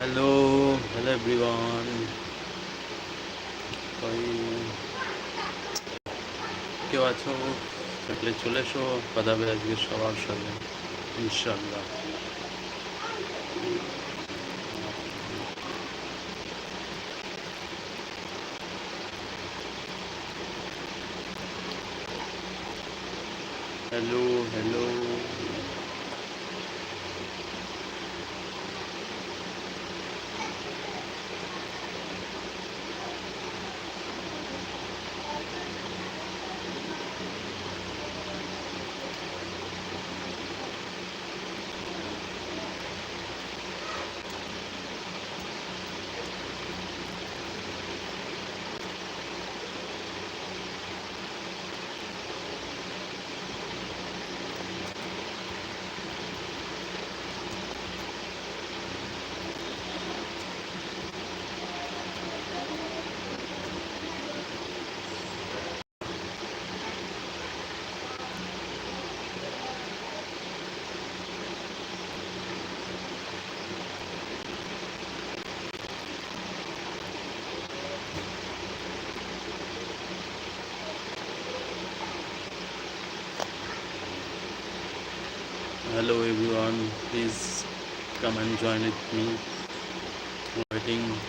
Hello hello everyone কেউ আছো? থাকলে চলে এসো, কথা আজকে সবার সাথে ইনশাল্লাহ hello hello hello everyone. Please come and join with me. Waiting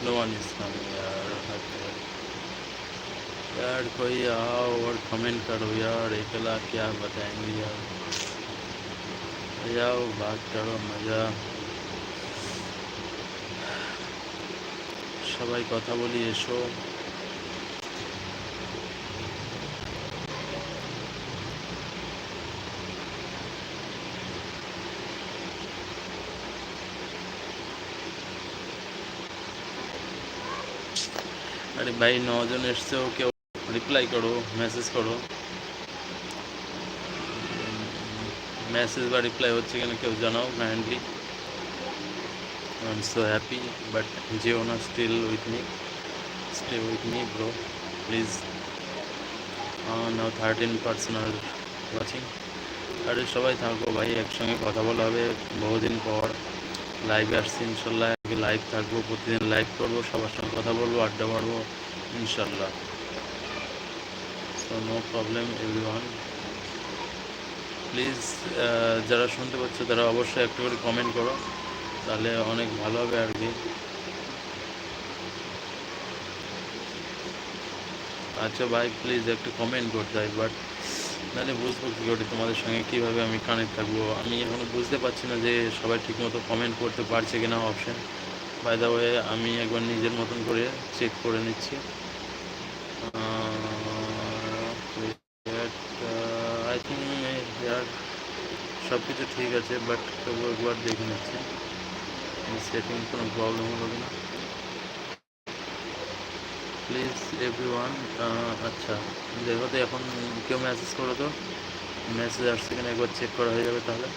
No one is coming यार okay. यार कोई आओ और कमेंट करो यार अकेला क्या बताएंगे यार जाओ बात करो मजा সবাই কথা বলি এসো ভাই, নজন এসছেও কেউ রিপ্লাই করো মেসেজ করো। মেসেজ বা রিপ্লাই হচ্ছে কিনা কেউ জানাও kindly I am so happy but যেও না still with me stay with me bro please now thirteen percent are watching আরে সবাই থাকো ভাই, একসঙ্গে কথা বলা হবে। বহুদিন পর লাইভে আসছি, ইনশাল্লাহ। লাইভ থাকব, প্রতিদিন লাইভ করব, সবার সঙ্গে কথা বলব, আড্ডা মারবো। So no problem everyone please যারা শুনতে পাচ্ছ, তারা অবশ্যই একটু করে কমেন্ট করো। তাহলে অনেক ভালো হবে আর কি। আচ্ছা ভাই প্লিজ একটু কমেন্ট করতে হয় বাট নাহলে বুঝব কী করে, তোমাদের সঙ্গে কীভাবে আমি কানেক্ট থাকব। আমি এখনও বুঝতে পারছি না যে সবাই ঠিকমতো কমেন্ট করতে পারছে কিনা অপশন বাই দ্য ওয়ে আমি একবার নিজের মতন করে চেক করে নিচ্ছি। আই থিঙ্ক হেয়ার সব কিছু ঠিক আছে বাট তবু একবার দেখে নিচ্ছি। সেটিং কোনো প্রবলেম হলো কিনা প্লিজ এভরি ওয়ান আচ্ছা দেখো তো এখন কেউ মেসেজ করো তো। মেসেজ আসছে কিনা একবার চেক করা হয়ে যাবে তাহলে।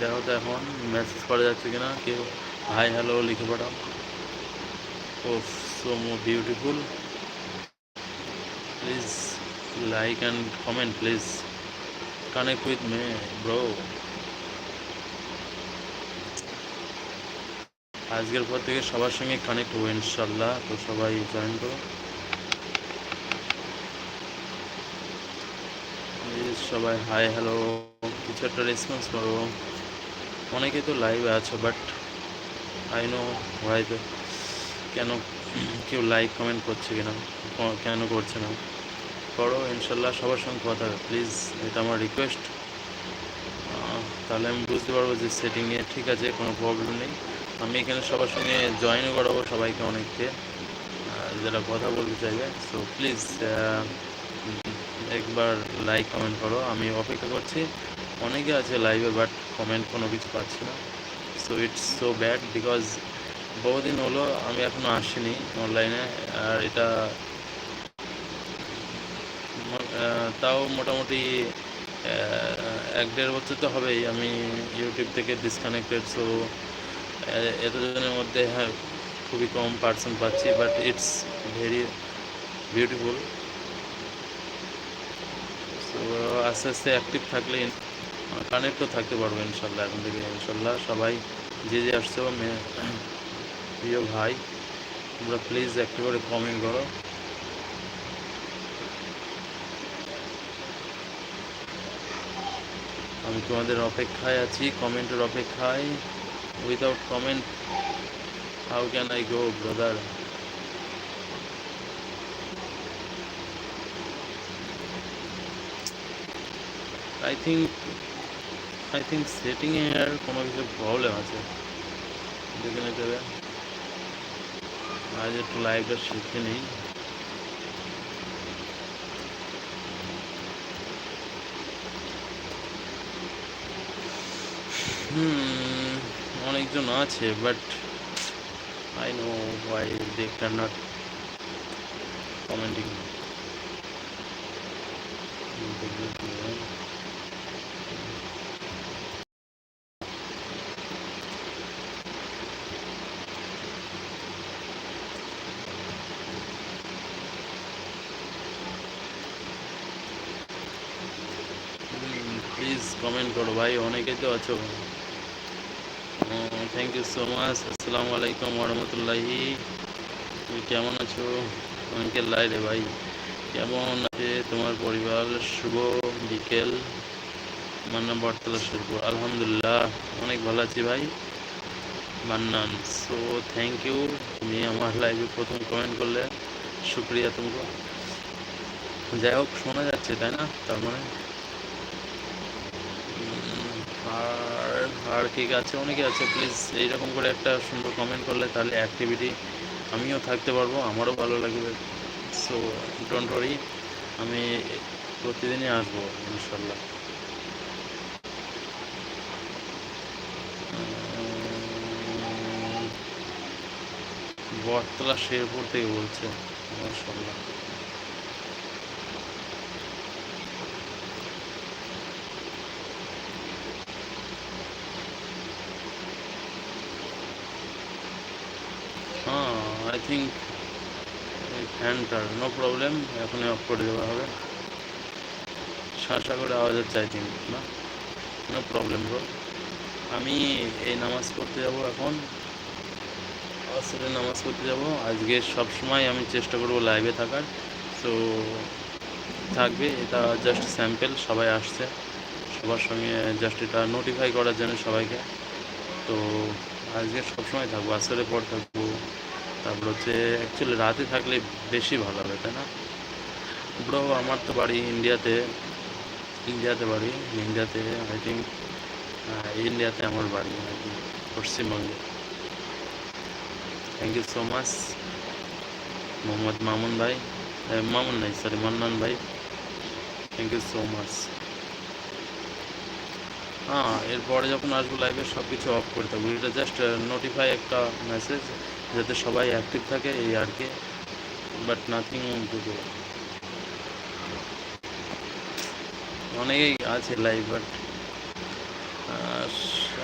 দেখো তো এখন মেসেজ করা যাচ্ছে কিনা। কেউ হাই হ্যালো লিখে পাঠাও। ও so beautiful please like and comment please connect with me bro আজকের পর থেকে সবার সঙ্গে কানেক্ট হব, ইনশাল্লাহ। তো সবাই জয়েন করো। সবাই হাই হ্যালো কিছু একটা রেসপন্স করো। অনেকে তো লাইভে আছো বাট আই নো হয়তো কেন কেউ লাইক কমেন্ট করছে কিনা কেন করছে না? করো, ইনশাল্লাহ সবার সঙ্গে কথা প্লিজ এটা আমার রিকোয়েস্ট তাহলে আমি বুঝতে পারব যে সেটিংয়ে ঠিক আছে, কোনো প্রবলেম নেই। আমি এখানে সবার সঙ্গে জয়েনও করাবো সবাইকে অনেককে যারা কথা বলতে চাইবে। সো প্লিজ একবার লাইক কমেন্ট করো। আমি অপেক্ষা করছি, অনেকে আছে লাইভে বাট কমেন্ট কোনো কিছু পাচ্ছি না। So it's so bad because বহুদিন হলো আমি এখনও আসিনি অনলাইনে আর এটা তাও মোটামুটি এক দেড় বছর তো হবেই আমি ইউটিউব থেকে ডিসকানেক্টেড সো এতজনের মধ্যে হ্যাঁ খুবই কম পার্সেন্ট পাচ্ছি but it's very beautiful so আস্তে আস্তে অ্যাক্টিভ থাকলে কানেক্টও থাকতে পারব ইনশাল্লাহ এখন থেকে, ইনশাল্লাহ সবাই যে যে আসছো প্রিয় ভাই, তোমরা প্লিজ একটু করে কমেন্ট করো। আমি তোমাদের অপেক্ষায় আছি কমেন্টের অপেক্ষায়। Without comment how can I go brother I think I think সেটিংয়ে আর কোনো কিছু প্রবলেম আছে। দেখে নিতে হবে। আজ একটু লাইভটা শিখে নিই। হুম, অনেকজন আছে but I know why they can not commenting please comment করো ভাই, অনেকেই তো আছো। থ্যাংক ইউ সো মাচ আসসালামু আলাইকুম ওরহমতুল্লাহি তুমি কেমন আছো? অঙ্কেল লাই রে ভাই, কেমন আছে? তোমার পরিবার, শুভ বিকেল। মান্না বটতলা শেরপুর। আলহামদুলিল্লাহ, অনেক ভালো আছি ভাই। মান্নান সো থ্যাংক ইউ তুমি আমার লাইভে প্রথম কমেন্ট করলে, শুক্রিয়া তোমাকে। যাই হোক, শোনা যাচ্ছে, তাই না? তার মানে আর কে আছে, অনেকে আছে প্লিজ এইরকম করে একটা সুন্দর কমেন্ট করলে তাহলে অ্যাক্টিভিটি আমিও থাকতে পারব, আমারও ভালো লাগবে। সো ডোন্ট ওয়ারি আমি প্রতিদিনই আসব ইনশাল্লাহ বটতলা শেরপুর থেকে বলছে মাশাল্লাহ থিঙ্ক ফ্যানটার নো প্রবলেম এখনই অফ করে দেওয়া হবে শাসা করে আওয়াজ হচ্ছে না? নো প্রবলেম ব্রো আমি এই নামাজ পড়তে যাব এখন। আসলে নামাজ পড়তে যাব। আজকে সব সময় আমি চেষ্টা করব লাইভে থাকার। সো থাকবে, এটা জাস্ট স্যাম্পেল সবাই আসছে। সবার সঙ্গে জাস্ট এটা নোটিফাই করার জন্য সবাইকে। তো, আজকে সবসময় থাকব আসলে পর থাকব। তারপর হচ্ছে অ্যাকচুয়ালি রাতে থাকলে বেশি ভালো হবে, তাই না? ব্রো, আমার তো বাড়ি ইন্ডিয়াতে ইন্ডিয়াতে বাড়ি, ইন্ডিয়াতে আই থিঙ্ক ইন্ডিয়াতে আমার বাড়ি আর কি পশ্চিমবঙ্গে। Thank you so much Mohammad Mamun ভাই মামুন নাই সরি মান্নান ভাই। থ্যাংক ইউ সো মাচ হ্যাঁ এরপরে যখন আসব লাইভে সব কিছু অফ করে থাকব এটা জাস্ট নোটিফাই একটা মেসেজ যাতে সবাই অ্যাক্টিভ থাকে, এই আর কি। বাট নাথিং টু ডু অনেকেই আছে লাইভ বাট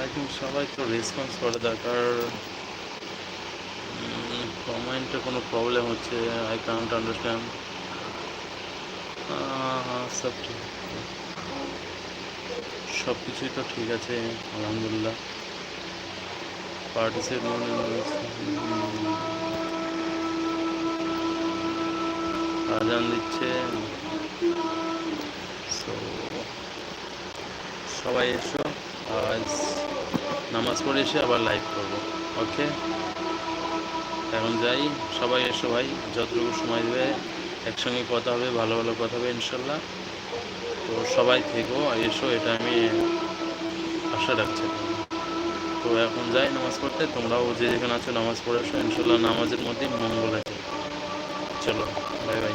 আই থিঙ্ক সবাই তো রেসপন্স করা, দরকার কমেন্টে কোনো প্রবলেম হচ্ছে আই কান্ট আন্ডারস্ট্যান্ড সব ঠিক। সব কিছুই তো ঠিক আছে, আলহামদুলিল্লাহ। পার্টিসিপেট আজান দিচ্ছে। সো সবাই এসো। আজ নামাজ পড়ে এসে আবার লাইভ করব। ওকে এখন যাই। সবাই এসো ভাই। যতটুকু সময় দেবে, একসঙ্গে কথা হবে, ভালো ভালো কথা হবে, ইনশাল্লাহ। তো সবাই থেকো, এসো। এটা আমি আশা রাখছি। তো এখন যাই নামাজ পড়তে, তোমরাও যে যেখানে আছো নামাজ পড়ে ইনশাল্লাহ নামাজের মধ্যেই মঙ্গল আছে। চলো বাই বাই